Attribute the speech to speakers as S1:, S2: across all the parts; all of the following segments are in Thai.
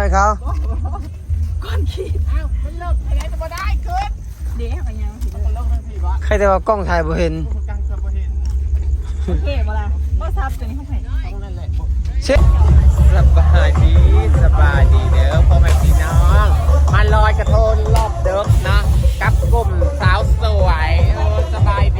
S1: เจ็บอะไร
S2: เจ็บบ่อยเขา
S1: ก้อนขีด
S3: อ้าวมันเลิกอะไรจะมาได้เกิน
S1: เดี๋ยวกันยัง
S3: มันเลิกทั้งสี่วะ
S2: ใครแต่ว่ากล้องถ่ายบ่เห็น
S3: กังจะมาเห็น
S1: โอเคบ่ล่ะก็ซับตัวนี้เข้าไป
S3: ต้องนั่นแหละ
S2: เช็ด
S3: สบายดีสบายดีเด้อพ่อแม่พี่น้องมาลอยกระทงรอบเดิกนะกับกลุ่มสาวสวยเออสบายดี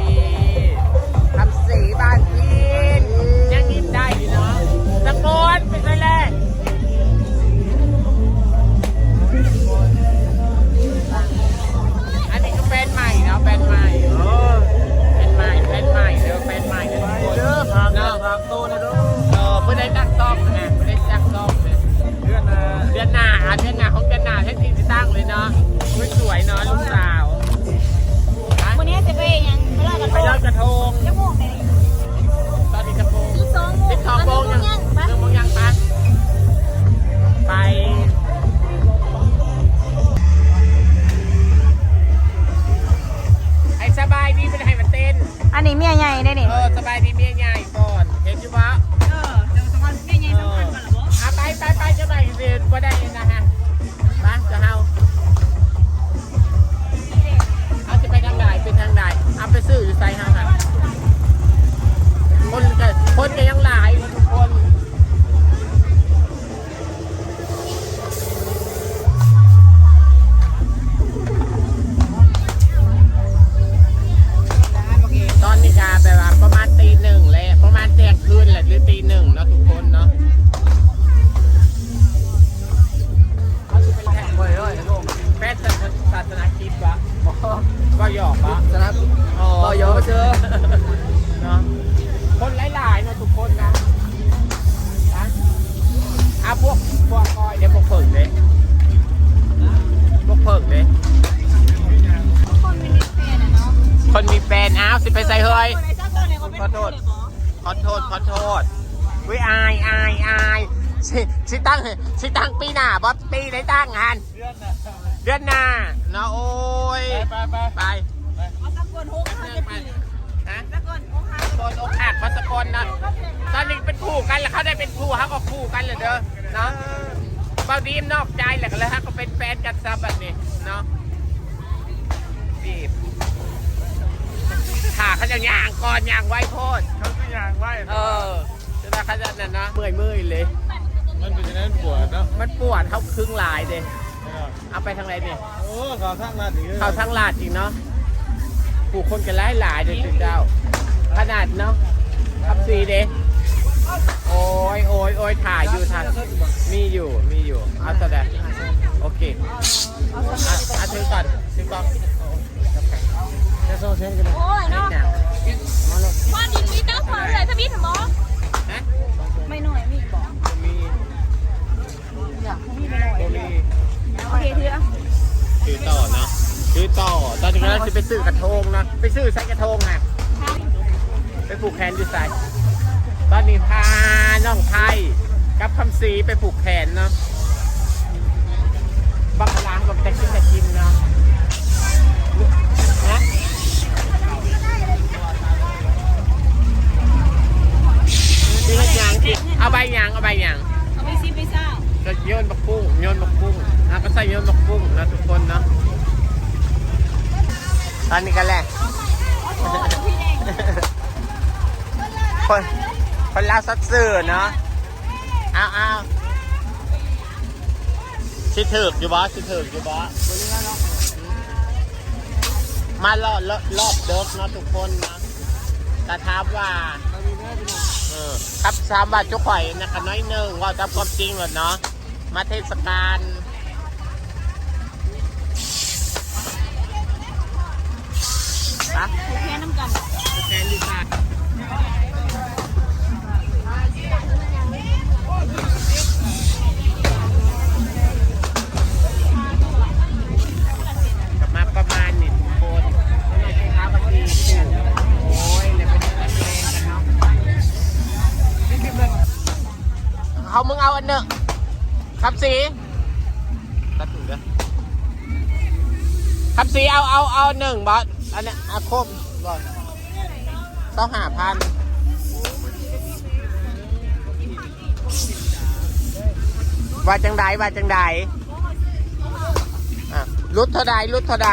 S3: ได้นี่เออสบายดีเมี
S1: ยใหญ่
S3: ก่อน เห็นอยู่ปะ
S1: เออเดี๋ยวสมัครเมียใหญ่สำคัญกว่าหรอบ่
S3: อะไปไปไปจะไปเรียนก็ได้นะฮะไปจะเฮาเอาจะไปทางไหนเป็นทางไหนเอาไปซื้ออยู่ไซเฮาค่ะคนก็คนก็ยังหลาย ข
S2: อ
S3: โทษขอโทษวิอายอายอายสิสิตั้งสิตั้งปีหน้าบอสปีไหนตั้งงาน
S2: เดือนน่ะ
S3: เดือนหน้าเนาะโอ้ย
S2: ไปไป
S3: ไป
S1: เอาตะโกนฮุกเขาจะปี
S3: ฮะ
S1: ตะโกนฮุกเขา
S3: โดนอกหักมาสกลนะตอนนี้เป็นคู่กันแล้วเขาได้เป็นคู่เขาก็คู่กันเลยเด้อเนาะบางทีมนอกใจแหละก็เลยฮะก็เป็นแฟนกันซะแบบนี้เนาะบีบ ขาเขาจะย่างก่อนย่างไว้โพด
S2: เขาก็ยางไว้
S3: เออจะได้เขาจะนั่นนะเมื่อยเมื่อยๆเลย
S2: มันเป็นอย่างนั้นปวดเนาะ
S3: มันปวดเขาครึ่งหลายเด้เอาไปทางไหนเนี่ย
S2: โอ้เขาทั้งนั้นอีก
S3: เข้าทั้งลาดจริงเนาะผู้คนกันหลายหลายๆเด้อถึงเจ้า ขนาดเนาะขับซีเด้โอ้ยโอ้ยโอ้ยถ่ายอยู่ถ่ายมีอยู่มีอยู่เอาแสดงโอเคเอาเอาถือก่อนถือก่อน
S2: แค่โซ่เช่นกันนะ
S1: โอ้ยเนาะ
S3: นะมาเลย
S1: บ้านดินมีตั้งมาเลยทวีตหมอไม่หน่อยมีบอก
S3: มี
S1: อยากมีไม่หน่อย
S3: โอ
S1: เคเถอะ
S3: ถือต่อเนาะถือต่อตอนนี้เราจะไปซื้อกระทงนะไปซื้อใส่กระทงนะไปผูกแขนอยู่ใส่ตอนนี้พาน้องไทยกับคำสีไปผูกแขนเนาะบังลางก็จะกินจะกินเนาะ เอาใบยางเอาใบยาง
S1: เอาไปซิไปเศร้า
S3: ก็โยนบักปุ้งโยนบักปุ้งนะก็ใส่โยนบักปุ้งนะทุกคนเนาะตอนนี้กันแหละ
S1: โอ้ยพี่แดง
S3: คนคนลาวซัดซื่อเนาะอ้าวอ้าวชิถึกอยู่บ่ชิถึกอยู่บ่มารอบรอบรอบเดิฟเนาะทุกคนนะแต่ถามว่า เออครับสามบาทจุข่อยนะครับน้อยหนึ่งว่าตามความจริงหมดเนาะมาเทศกาลนะ
S1: แค่น้ำกัน
S3: แทนลิซ่า สีตัดถูกเด้อครับสีเอาเอาเอาหนึ่งบอสอันเนี้ยอาคมบอสต้องหาพันว่าจังใดว่าจังใดอะรุดเท่าใดรุดเท่าใด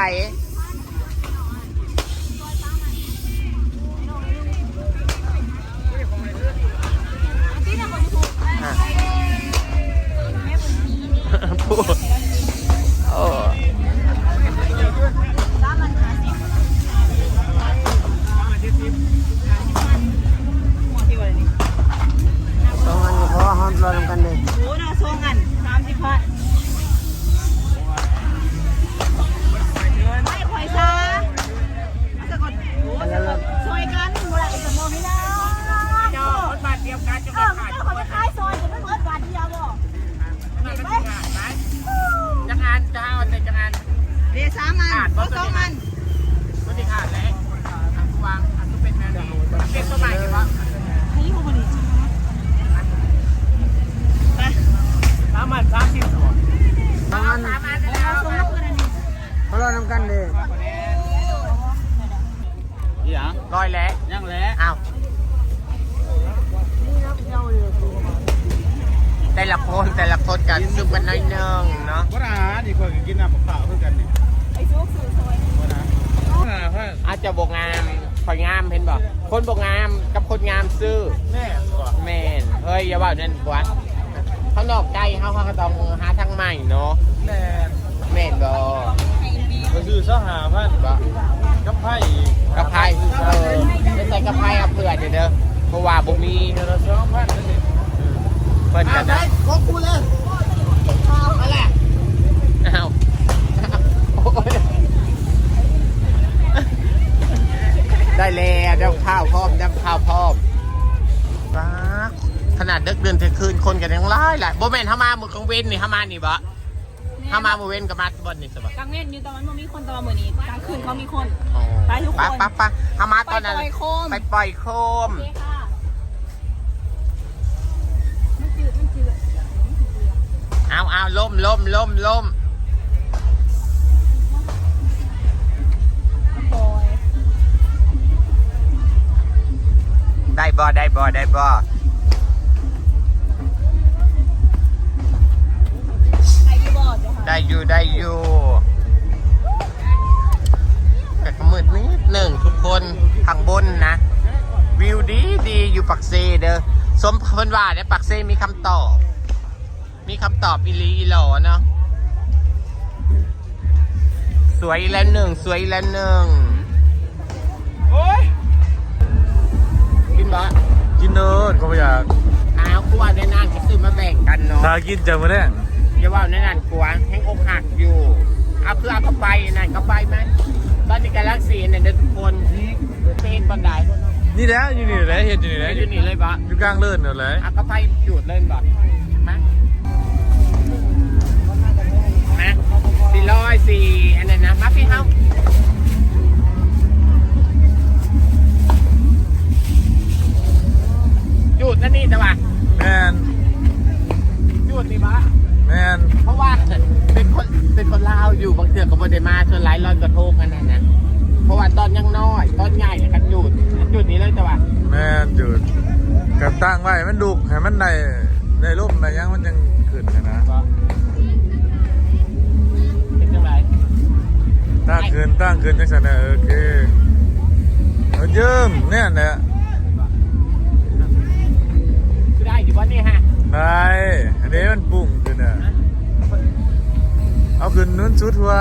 S1: สหา
S2: พัน
S1: บ่กับไพ่
S2: อี
S1: ก
S2: ก
S3: ระ
S1: ไพ
S3: เออ
S2: ไม่
S3: ใส่กระไพเอาเผื่อเด้อเด้อเพราะว่าบ่มี
S2: เดือนละสองพันนั่นเอง
S3: เพิ่นกันนะ
S2: ขอกูเลย
S3: อะไรอ้าวโอ้ยได้แล้วเดี๋ยวข้าวพร้อมเดี๋ยวข้าวพร้อมฟ้าขนาดดึกเดินเที่ยงคืนคนกันยังร้ายแหละบ่แม่นเฮามามื้อกลางเว้นนี่เฮามานี่บ่ เฮามามื้อเว้นก็มาบ่นี่ซะบ่
S1: กลางเว้นอยู่ตอนนั้นมันมีคนตอนมื้อนี้กลางคืนเขามีคน
S3: อ๋อ
S1: ไปทุกคน
S3: ไปไปเฮามาตอนนั้น
S1: ไปปล่อยโคม
S3: ไปปล่อยโคม
S1: โอเคค่ะมันจืดมันจืด
S3: เอาเอาล่มล่มล่มล่ม
S1: ปล่อย
S3: ได้บ่ได้บ่ได้บ่
S1: ใได้
S3: อยู่ได้อยู่แต่ก็มืดนิดหนึ่งทุกคนข้างบนนะ วิวดีดีอยู่ปักเซเด้อสมเพิ่นว่าเนี่ยปักเซมีคำตอบ มีคำตอบอีหลีอีหลอเนาะสวยอีกแล้วหนึ่งสวยอีกแล้วหนึ่ง
S2: โอ้ย
S3: กินบ่
S2: กินเนิร์ดก็ไม่อยาก
S3: อ้าวกูว่าในนานจะซื้อมาแบ่งกันเนาะ
S2: ถ้ากินจะมาแน่
S3: อย่าว่าในนานกลัวแห้งอกหักอยู่ เอาคือเอาเข้าไปนั่นเข้าไปไหมตอนนี้กาแล็กซี่เนี่ยเด้อทุกคนเป็นบันได
S2: นี่แหละอยู่นี่แหละเห็นอยู่นี่แหละ
S3: อยู่นี่เลยบ่
S2: อยู่กลางเลื่อนนี่แหละ
S3: เอาเข้าไปจูดเลยบ่มามาสี่ร้อยสี่อันนั้นนะมาพี่เฮาจูดนั่นนี่แต่ว่า
S2: แมน
S3: จูดนี่บ่
S2: แมน
S3: เพราะว่าเป็นคนเป็นคนลาวอยู่บางเทื่อก็บ่ได้มาส่วนหลายร้อยกระทงอันนั้นนะเพราะว่าตอนยังน้อยตอนใหญ่เนี่ยกันจุดจุดนี้เลยแต่ว่า
S2: แมนจุดกับตั้งไว้มันดุกให้มันได้ได้ร่มได้ยังมันยังขึ้นนะนะ
S3: เป็นจังไร
S2: ตั้งขึ้นตั้งขึ้นจังสันนะโอเคเอาเยิ่มเนี่ยแหละ
S3: คือได้อยู่ว่านี่ฮะ
S2: ได้อันนี้มันปุ่งขึ้ นอะ เอาขึ้นนู้นชุดหัว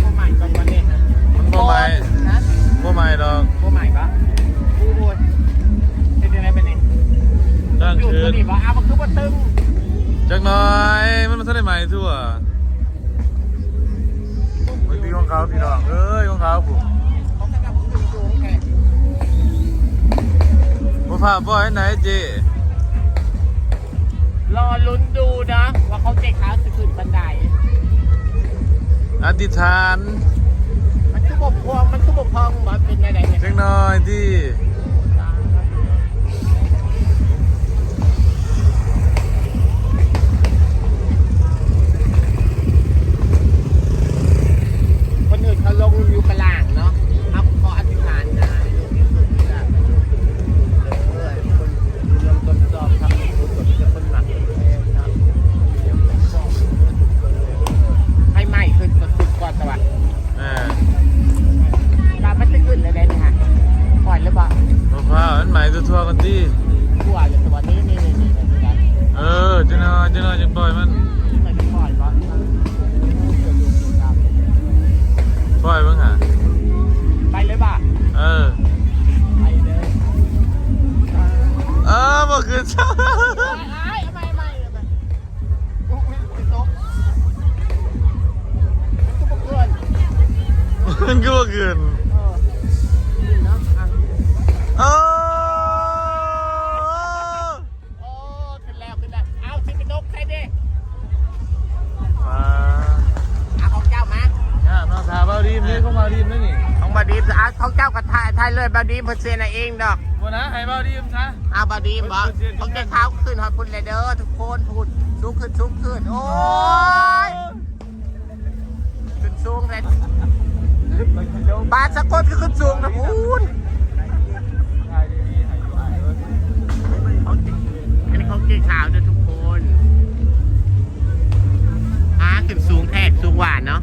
S3: โมใหม่ก่อนวันนี้ฮะ
S2: มันบ่ใหม่
S3: นะ
S2: บ่ใหม่ดอก
S3: โมใหม่ปะโอ้ยเป็นยังไงเป็นนี่
S2: ตั้ง
S3: จุด
S2: ขึ้
S3: ตัวนนี้ปะอ้าวมันคือว่าตึง
S2: จักหน่อย มันมันทันได้ใหม่ทั่วมันตีของเขาพี่น้องเอ้ยของเขาผม
S3: เขากำลังตึงสูงแค่
S2: บ่พาบ่ให้ไหนเจ
S3: รอลุ้นดูนะ ว่าเขาเจ๊ขาวจะขึ้นบันได
S2: อธิษฐาน
S3: มันคือบกพวงมันคือบกพองมันเป็นยังไงเนี่ย
S2: จักหน่อยที่ มัน
S3: ก็เมื่
S2: อคืนเอ
S3: อนี่เนาะอะ
S2: เออ
S3: โอ้ขึ้นแล้วขึ้นแล้ว เอาสิไปนกใครดิ
S2: มา
S3: เอาของเจ้ามา
S2: อะน้องสาวเบาดีมนี่เขาเบาดีมนี่นี่
S3: ของบาดีมอะของเจ้ากับทายทายเลยบาดีมเพิ่นเซียนเองดอก
S2: วันนะให้เบาดีมซะ
S3: อาบาดีมบอกของเจ้าเท้าขึ้นฮอตพุ่นเลยเด้อทุกคนพูดสูงขึ้นสูงขึ้นโอ้ยขึ้นสูงเลย บาสกลก็ขึ้นสูงนะพูน
S2: ถ่ายดีๆถ่ายอยู่อะเออ
S3: ของจริงอันนี้ของจริงขาวเด้อทุกคนอ่าขึ้นสูงแท้สูงหวานเนาะ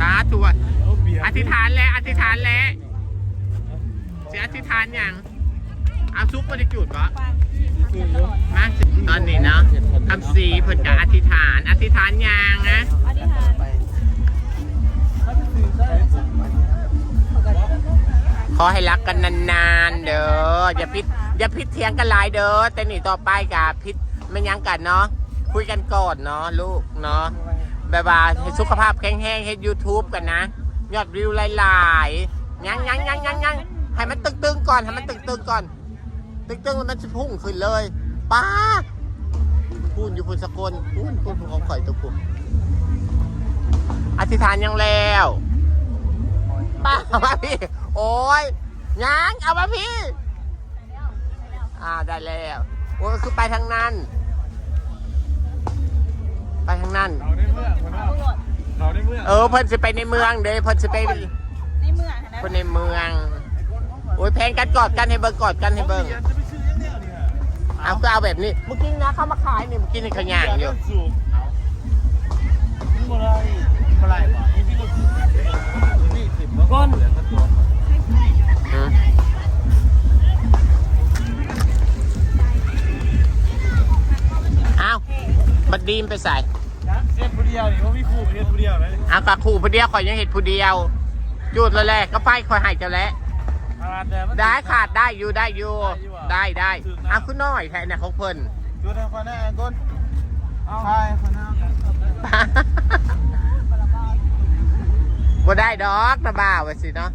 S3: ตาตัว
S2: เอาเบียร์
S3: อธิษฐานแล้วอธิษฐานแล้วจะอธิษฐานยังเอาซุปบริจุดปะ
S2: คืออยู่
S3: มาตอนนี้เนาะคำสีเพิ่นจะอธิษฐาน อธิษฐานยังนะ
S1: อธิษฐาน
S3: ขอให้รักกันนานๆ เด้ออย่าพิษอย่าพิษเถียงกันหลายเด้อแต่นี่ต่อไปกับพิษไม่ยั้งกันเนาะคุยกันก่อนเนาะลูกเนาะแบบว่าให้สุขภาพแข็งแรงให้ YouTube กันนะ ยอดวิวหลายๆยังยังยังยังยังให้มันตึงๆก่อนให้มันตึงๆก่อน ตึงๆแล้วมันจะพุ่งขึ้นเลยป้าพูนอยู่พูนสกลพูนพูนพูนของข่อยตัวคุณอธิษฐานยังแล้ว ป้าเอามาพี่ โอ้ยยังเอามาพี่ อ่าได้แล้วโอ้ยคือไปทางนั้น ไปทางนั้น
S2: เขาในเมืองคนว่าเขาในเมือง
S3: เออเพิ่นจะไปในเมืองเด้เพิ่นจะไป
S1: ในเมืองนะ
S3: เพิ่นในเมือง โอ้ยแพงกันกอดกันให้เบิ่งกอดกันให้เบิ่ง
S2: จะไปซื้อยังเนี่ยเนี่ย
S3: เอาก็เอาแบบนี้เมื่อกี้นะเขามาขายนี่เมื่อกี้นี่เขาย่างอยู่
S2: สูบเอาเมื่อไรเมื่อไรบ่อีพี่รถสูบ นี่สิบก้อนเหลือสักตัว
S3: อืมเอาบัดดีมไปใส่
S2: เฮ็ดผู้เดียวนี่ว่ามีคู่เฮ็ดผู้เดียวเลย
S3: เอากะขู่ผู้เดียวข่อยยังเห็นผู้เดียวจุดแล้วแหละก็ไปข่อยให้เจ้าแล้ว
S2: ขาดแต่มัน
S3: ได้ขาดได้อยู่ได้อยู่
S2: ได้อยู่อะ
S3: ได้ได้
S2: ถึงนะ
S3: เอาคุณน้อยแทนนะของเพิ่น
S2: จุดให้คนแน่ก้นใช่คนนั้น
S3: บ่ได้ดอกนะบ่าวไว้สิเนาะ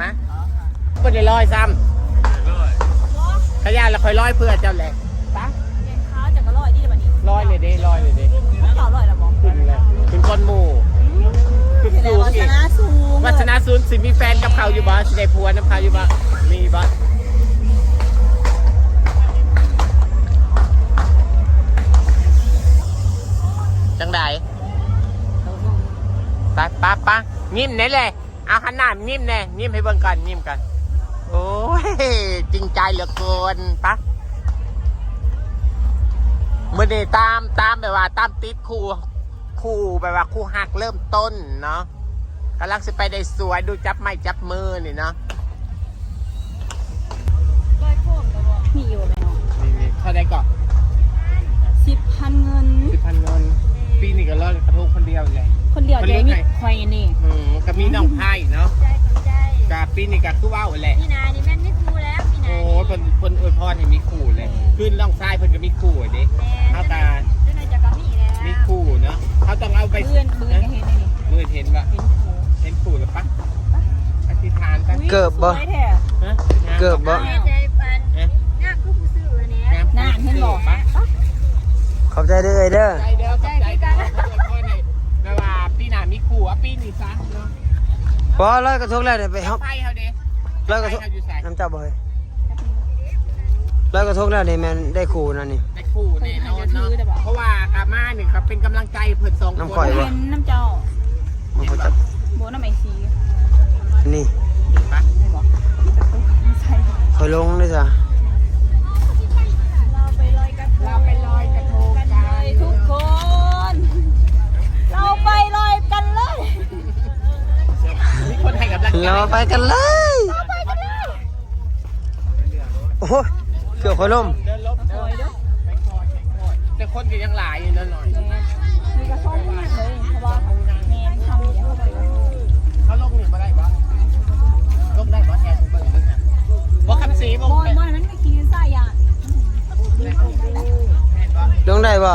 S3: มาบ่ได้ลอยซ้ำขยานแล้วค่อยลอยเพื่อเจ้าแหละปะ
S1: เย็นข้าวจากก็ลอยที่เดี๋ยวนี้
S3: ลอยเลยเด้ลอยเลยเด้
S1: เขาเจาะลอยแล้วบอก
S3: ขึ้นเลยขึ้นคนหมู่ขึ้น
S1: เห็น
S3: สูง
S1: วั
S3: อี
S1: ฒ
S3: ก
S1: นาสูง
S3: วัฒนาศูนย์สิมีแฟนกับเขาอยู่บ่สิได้ผัวน้ำเขาอยู่บ่มีบ่จังไดไปปะปะ ยิ้มไหนเลยเอาหันหน้ายิ้มแน่ยิ้มให้เบิ่งก่อนยิ้มกัน โอ้ยจริงใจเหลือเกินปะมื่อนี้ตามตามแบบว่า ตามติดคู่คู่แบบว่าคู่หักเริ่มต้นเนาะกำลังสิไปได้สวยดูจับไม้จับมือนี่เนาะ
S1: ลอยโค้งแต่บอกมีอยู่ไหมน้อง
S3: นี่นี่เท่าไดก่อน
S1: สิบพันเงิน
S3: สิบพันเงินปีนี้ก็รอดกระทงคนเดียวเลย
S1: คนเดียว
S3: คน
S1: เดี
S3: เลี้
S1: ย
S3: ยวง
S1: มี
S3: ไง
S1: คอยนี่
S3: อื มก็มีน้องไพ่เนาะ
S4: ใจใจ
S3: กับปีนี้ก็คือว่าวแหละ
S4: พี่นานี่แม่นไม่ครูแล้วพี่นา
S3: โอ้ยเพิ่นเพิ่นอวยพรให้มีคู่เลยขึ้นล่องซ้ายเพิ่นก็มีคู่เด้
S4: แม่
S3: เขาตา
S4: เจ้านายจะกับพี่แล้ว
S3: มีคู่เนาะเขาต้องเอาไป
S1: เพื่อนเพื่อนก็เห็นนี่
S3: เมื่อเห็นปะ
S1: เห็นโอ้
S3: เห็นคู่แล้วปะอธิษฐานกัน
S1: อุ๊ย
S5: เกิบบ่
S1: สวยแท้
S3: ฮะ
S5: เกือบบ่
S4: แม่ใจปัน
S3: ฮะ
S4: งามคือผู้ซื้ออันเนี้ย
S1: น่าเห็นบอก
S3: ปะ
S5: ขอบใจเด้อเอ้ยเด้อ
S3: ใจเด้อกับใจเด้อเขาอวยพรให้แม่ว่าปีหน้ามีคู่อะปีนี้ซะเนาะ
S5: พอร้อยกระทงแล้วเดี๋ยวไปเฮา
S3: ไปเขาเด้
S5: ร้อยกระทง
S3: ไปเขาอยู่ใส่
S5: น้ำเจ้าบ่เฮ้ยร้อยกระทงแล้วนี่แม่นได้คู่นั่นนี่
S3: ได้คู่แน่นอนเนาะเพราะว่ากามาเนี่ยครับเป็นกำลังใจเพื่อนสองคน
S5: น้ำข่อย
S1: เห็นน้ำเจ้า
S5: มันก็จะ
S1: โบน้ำไอซี
S5: นี่
S3: ปะ
S1: ไม่บอกใช่
S5: คอยลงด้วยจ้ะ
S1: เราไปลอยกระทง
S3: เราไปลอยกระทง
S1: กัน
S3: กั
S1: เลย
S3: น
S1: ทุกคน เราไปลอยกันเลย
S5: เราไปกันเลยโอ้ยเกือบคอยล่ม
S3: เดินลบ
S1: สวยเด้อ
S3: ไปคอยไปคอยแต่คนก็ยังหลายอยู่นั่นหน่อย
S1: มีกระส้มมากเลยเพราะว่าแมนทำอย่างนี้เข้าไปกระส้ม
S3: เขาลงนี่มาได้ปะลงได้ปะแทนเบิ่งนี่นะว่าคำสีบ่
S1: มอยมอยนั้นไม่กินไส้ยา
S3: แม่นปะ
S5: ลงได้บ่
S3: บ่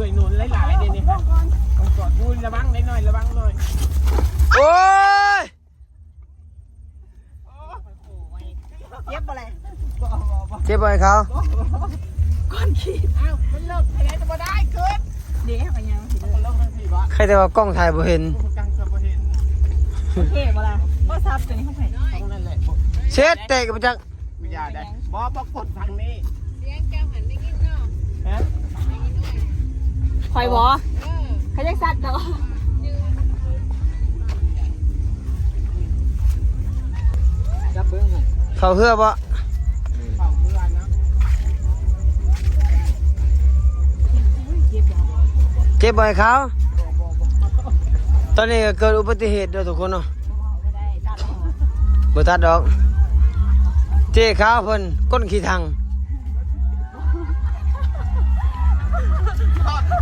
S3: ส่วนหนุนหลายๆเดี๋ยวนี้ครับต้องกอดดูระวังได้หน่อยระวังหน่อย
S5: โอ้ย
S1: เย็บอะไร
S5: เจ็บบ่ให้เขา
S1: ก้อนขีด
S3: อ้าวมันเลิกไปไหนจะมาได้เกิน
S1: เดี๋ยวกันยังสิ
S3: มันเลิกทันทีวะ
S5: ใครแต่ว่ากล้องถ่ายบ่เห็น
S3: ผู้กลางจะมาเห็น
S1: เท่บ่ล่ะก็ซับตัวนี้เข้าไป
S3: ต้องนั่นแหละ
S5: เช็ดเตะกับจัก
S3: ไม่ยาได้บอปรากฏทางนี้
S4: เสียงแก้วหันได้กินเนาะ
S3: ฮะ
S1: คอยบอเขาจะซัตว่า
S2: จับเบิ้งหน่อ
S5: เขาเพื่
S3: อนนะ
S1: เย็บยา
S5: เจ็บบ่ให้เขาตอนนี้เกิดอุบัติเหตุเด้อทุกคนเนาะ
S1: ไม่ได้ซัดแล้ว
S5: บ่ตัดดอก เจ๊ขาเพิ่นก้นขี้ทัง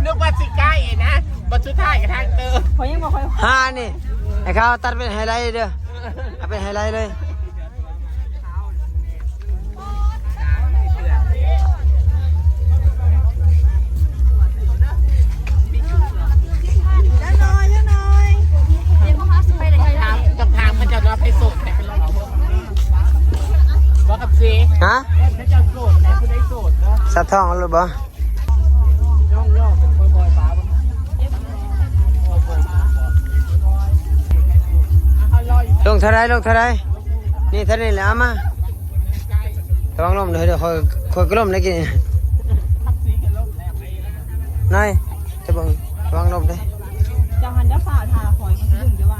S3: นึกว่าสิใกล้นะบัตรสุดท้ายกับทางเตอ
S1: คอยยังบอกคอย
S5: หานี่ไอ้ขาวตัดเป็นไฮไลท์เด้อเอาเป็นไฮไลท์เลย
S1: ได้น้อยได้น้อย
S4: เดี๋ยวพ่อไปเลย
S3: ทางตรงทางพระเจ้ารับให้โสดแต่เป็นเราว่ากับซี
S5: ฮะ
S3: พระเจ้าโสดแต่ผู้ได้โสดเนาะ
S5: สับท้องแล้วหรือบ่
S3: ย่อง
S5: ลงเท่าไรลงเท่าไรนี่เท่านี้แหละเอามาระวังลมเด้อเดี๋ยวคอยคอยกล้มได้กินนายจะเบังระวังลมเด้อ
S1: จะหันจะฝ่าทาคอยเขาดึงจะไหว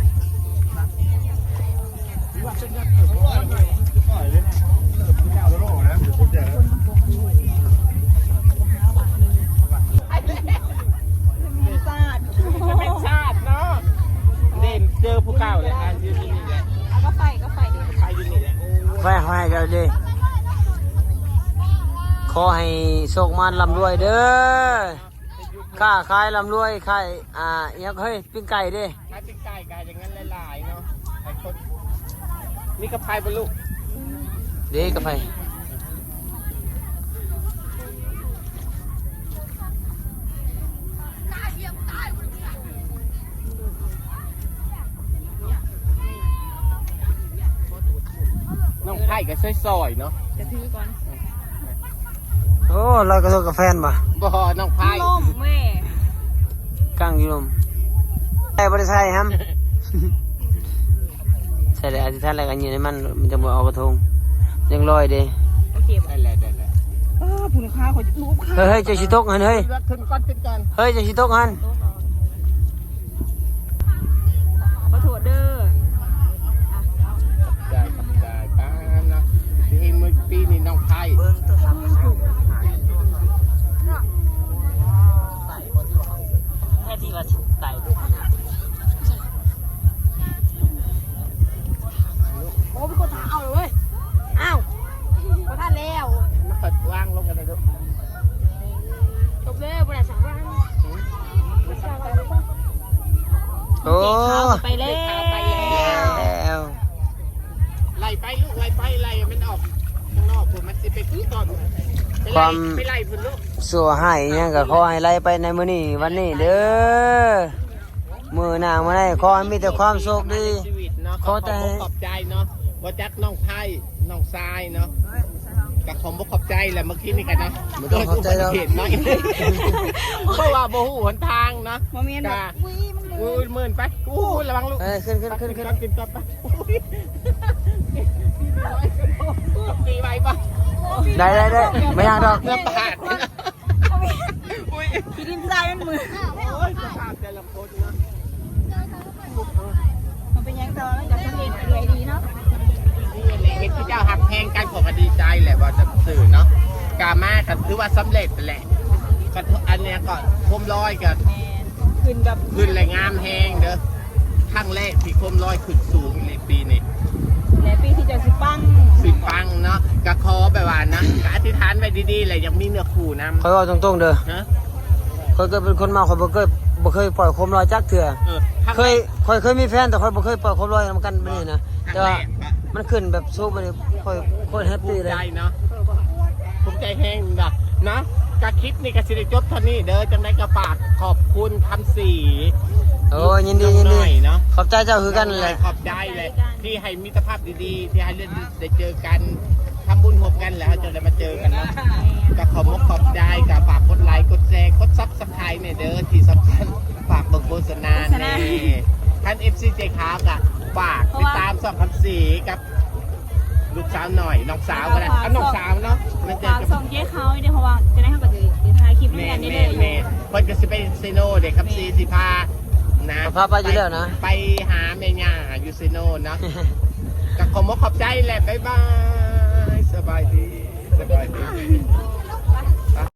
S1: ซาด
S3: เป็นชาติเนาะเด่นเจอผู้เก่าเลยอะ
S1: ไฟไฟ
S5: กันเด้อขอให้โชคมันลำรวยเด้อค้าขายลำรวยขายอ่าอยังเฮ้ยปิ้งไก่เด้
S3: ถ้าเป็นไก่กายอย่างนั้นหลายๆเนาะหลายคนนี่กระพายบรรลุ
S5: เด้กับไฟ
S3: น้อง ไผ่ก็ซอยๆเนาะ
S1: จะถือก่อน
S5: โอ้ลอยกระทงกับแฟนบ่
S3: บ่น้องไผ่
S1: ล่มแม่
S5: กลางอยู่ลมใส่บริใส่ฮัมใส่เลยอธิษฐานอะไรกันอยู่ในมันมันจะบ่เอากระทง ยังลอยเด้
S1: โอเค
S3: ได้แหละได้แหละ
S1: เออผู้ค้าขอจะทุบค่ะ
S5: เฮ้ยเฮ้ยเจะชิตกหันเฮ้ย
S3: ขึ้นก่อนขึ้นก่อน
S5: เฮ้ยเจะชิตกหัน ที่ว่าไต่
S1: โอ้พี่กดทาเอาเลยเว้ยอ้าวกดทานแล้ว
S3: มาเปิดว่างลงกันเลยลูก
S4: จบเลยบริษัทว่า
S5: โอ้
S1: ไปแล้ว
S5: แล้ว
S3: ไล่ไปลูกไล่ไปไล่มันออกข้างนอกผมมันจะไปขึ้นก่อน ไปไล่ไปไล่พุ่นลูก
S5: สัวให้อิหยังก็ขอให้ไล่ไปในมื้อนี้วันนี้เด้อมื้อหน้ามื้อใดขอให้มีแต่ความโชคดี
S3: ชีวิตเนาะ
S5: ขอแต่
S3: ขอบใจเนาะว่าจักน้องไผ่น้องทรายเนาะกับขอบอกขอบใจแหละเมื่อกี้นี่กันเนาะ
S5: บ่ต้องขอบใจหรอก
S3: เกิดอุบัติเหตุหน่อยเพราะว่าโบหูหนทางเนาะ
S1: โมเมนต์แบบอุ้ยมัน
S3: อุ้ยหมื่นไปอู้ยระวังลูก
S5: เอ้ยขึ้นขึ้นขึ้นขึ้น
S3: ก่อนกินก่อนไปอุ้ยตีไว้ปะ
S5: ได้ได้ได้ไม่ยากดอก
S3: เนื้อปาดอุ้ย
S1: พี่ดินใจมันมือ
S3: โอ้ยสภาพแต่ละคนเนาะ
S1: มันเป็นยังไงแล้วอยากจะเรียนอะไรดีเนาะ
S3: นี่แหละเห็นที่เจ้าหักแพงกันผมก็ดีใจแหละว่าจะสื่อเนาะกามาก็ถือว่าสำเร็จแหละก็อันเนี้ยก็คมร้อยกับ
S1: แมนขึ้นแบบ
S3: ขึ้นแรงงามแห้งเด้อครั้งแรกที่โคมลอยขึ้นสูงในปีนี้
S1: และปีที่จะสิปัง
S3: สิปังเนาะกะคอแบบว่านะกะอธิษฐานไว้ดีๆเลยยังมีเนื้อคู่นำ
S5: คอยเอาตรงๆเด้อ
S3: ฮะ
S5: คอยก็เป็นคนมาคอยบ่เคยบ่เคยปล่อยโคมลอยจักเถื่อ
S3: เออครั้ง
S5: เค
S3: แร
S5: ย
S3: ก
S5: คอยเคยมีแฟนแต่คอยบ่เคยปล่อยโคมลอยนำกันแบบนี้นะ
S3: ครั้
S5: แต่
S3: งแร
S5: ว่าก
S3: อะ
S5: มันขึ้นแบบโซบเลยคอยคอยแฮป
S3: ภู
S5: ปี้
S3: มิ
S5: เลย
S3: ใจเนาะภูมิใจแห้งนะนะกะคลิปนี่กะสิได้จบเท่านี้เด้อจังได้กระปากขอบคุณคำสี
S5: โอ้ยยินดียินดี
S3: องหอยเนาะ
S5: ขอบใจเจ้าคือกันแหละ
S3: ขอบใจเลย ที่ให้มิตรภาพดีๆ ที่ให้เรื่องได้เจอกันทำบุญหบกันแล้วจะได้มาเจอกันเนาะก็ขอบมกขอบใจกับฝากกดไลค์กดแชร์กดซับสไครต์เนี่ยเด้อที่สำคัญฝากเบังโฆษณาเนี่ยท่าน FC เจคาวกะฝากติดตามสองคำสีกับลูกสาวหน่อยน้องสาวก็ได้เอาน้องสาวเนาะมันจะ
S1: ฝากส่งเจ๊เขาด้วยเพราะว่าจะได้ทำกับจะถ่ายคลิปด้วย
S3: แม่
S1: กันได้
S3: แม่
S1: เลย
S3: แม่เพิ่นก็สิไปเซโนเด็กครับซีสิพา นะ
S5: พาไปอยู่แล้วนะ
S3: ไปหาแม่ย่าอยู่เซโนเนาะก็ขอมกขอบใจแหละบ๊ายบาย สบายดี สบายดี